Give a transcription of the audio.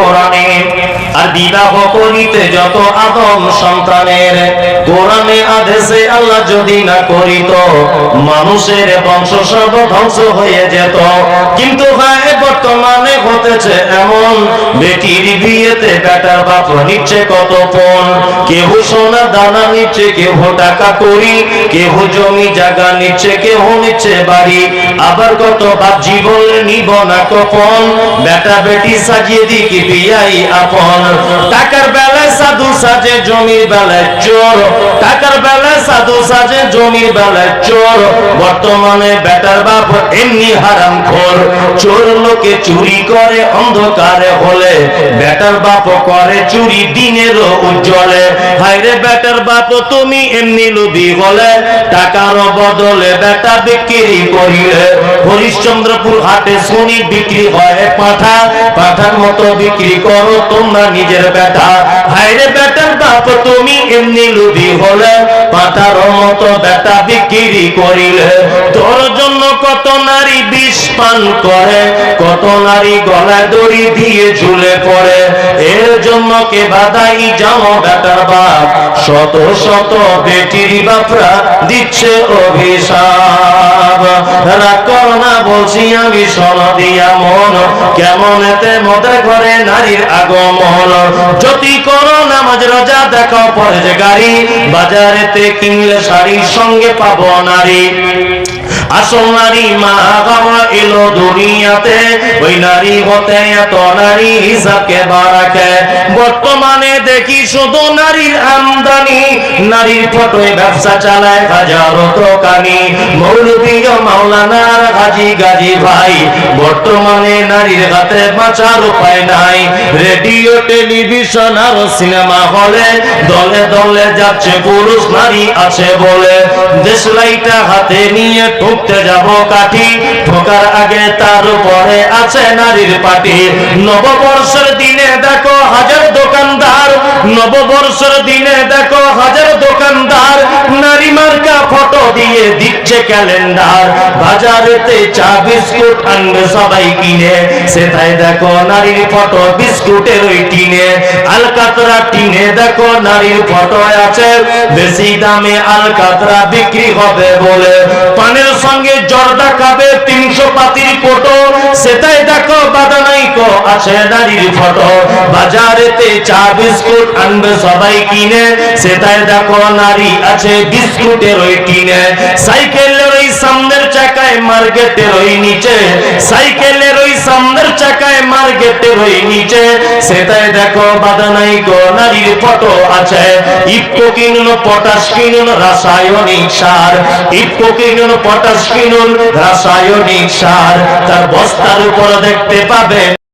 কোরআনে আর বিবাহ করিতে যত আদম সন্তানের কোরআনে আদেশে আল্লাহ যদি না করিত, মানুষের বংশ সর্ব ধ্বংস হয়ে যেত। কিন্তু ভাই, বর্তমানে হতেছে এমন, বেটির বিয়েতে বেটার বাপ নিচ্ছে কত কেহ সোনা দানা নিচ্ছে কেহ টাকা করি কেহ জমি জায়গা নিচ্ছে কেহ নিচ্ছে বাড়ি। আবার কত বাপ জীবন নিব না কপন বেটা বেটি সাজিয়ে দিকে বিয়াই আপন। টাকার বেলায় সাধু সাজে, জমির বেলায় চোর। টাকার বেলায় সাধু সাজে, জমির বেলায় চোর। বর্তমানে বেটার বাপ এমনি হারাম খোর। চোর লোকে চুরি করে, অন্ধকারে হলে। বেটার বাপ করে, চুরি দিনের উজ্জ্বলে। হাইরে বেটার বাপ তুমি এমনি লুবি বলে, টাকার বদলে বেটা বিক্রি করিলে। হরিশ্চন্দ্রপুর হাটে শুনি বিক্রি হয় পাঠা, পাঠার মতো বিক্রি করো তোমরা নিজের বেটা। হাইরে বেটার বাপ, তুমি এমনি লুবি হলে পাঠার মতো বেটা বিক্রি করিলে। তোর জন্য কত নারী বিষ পান করে, কত নারী গলায় দড়ি দিয়ে ঝুলে পড়ে। এর জন্য কে বাদাই যাও বেটার বাপ, শত শত বেটির বাপরা দিচ্ছে অভিশাপ। রাগ বলছি, আমি সন দিয়া মন, কেমন এতে মদের ঘরে নারীর আগমন? যদি করো নামাজ, রোজা দেখো পরে যে গাড়ি বাজারেতে কিনলে শাড়ির সঙ্গে পাবো নারী। আসল নারী মা এলো দুনিয়াতে, ওই নারী হতে এত নারী হিসাবকে বাড়াকে। বর্তমানে দেখি শুধু নারীর আমদানি নারীর ফটোয় ব্যবসা চালায় হাজারো দোকানি মৌলবী ও মাওলানার হাজি গাজী ভাই, বর্তমানে নারীর হাতে বাঁচার উপায় নাই। রেডিও, টেলিভিশন আর সিনেমা হলে দলে দলে যাচ্ছে পুরুষ, নারী আছে বলে। দেশলাইটা হাতে নিয়ে ঠুকতে যাব কাঠি, ঠোকার আগে তার উপরে আছে নারীর পাটি। নববর্ষের দিনে দেখো হাজার নববর্ষের দিনে দেখো হাজার দোকানদার, নারী মার্কা ফটো দিয়ে দিচ্ছে ক্যালেন্ডার। বাজারেতে চা, বিস্কুট আনবে সবাই কিনে। সেটাই দেখো নারীর ফটো বিস্কুটের ওই টিনে। আলকাতরা টিনে দেখো নারীর ফটো আছে। বেশি দামে আলকাতরা বিক্রি হবে বলে। পানের সঙ্গে জর্দা খাবে তিনশো পাতির কোটো সেটাই দেখো বাদানাইকো আছে নারীর ফটো। বাজারেতে চা, বিস্কুট আনবে সবাই কিনে। সেটাই দেখো নারী আছে বিস্কুটের ওই টিনে। সাইকেলের ওই সামনের চাকায় মার্কেটের ওই নিচে। সাইকেলের ওই সামনের চাকায় মার্কেটের ওই নিচে। সেটাই দেখো বাদানাইকো নারীর ফটো আছে। ইফকো কিনুন, পটাশ কিনুন, রাসায়নিক সার। ইফকো কিনুন, পটাশ কিনুন, রাসায়নিক সার। তার বস্তার উপর দেখতে পাবে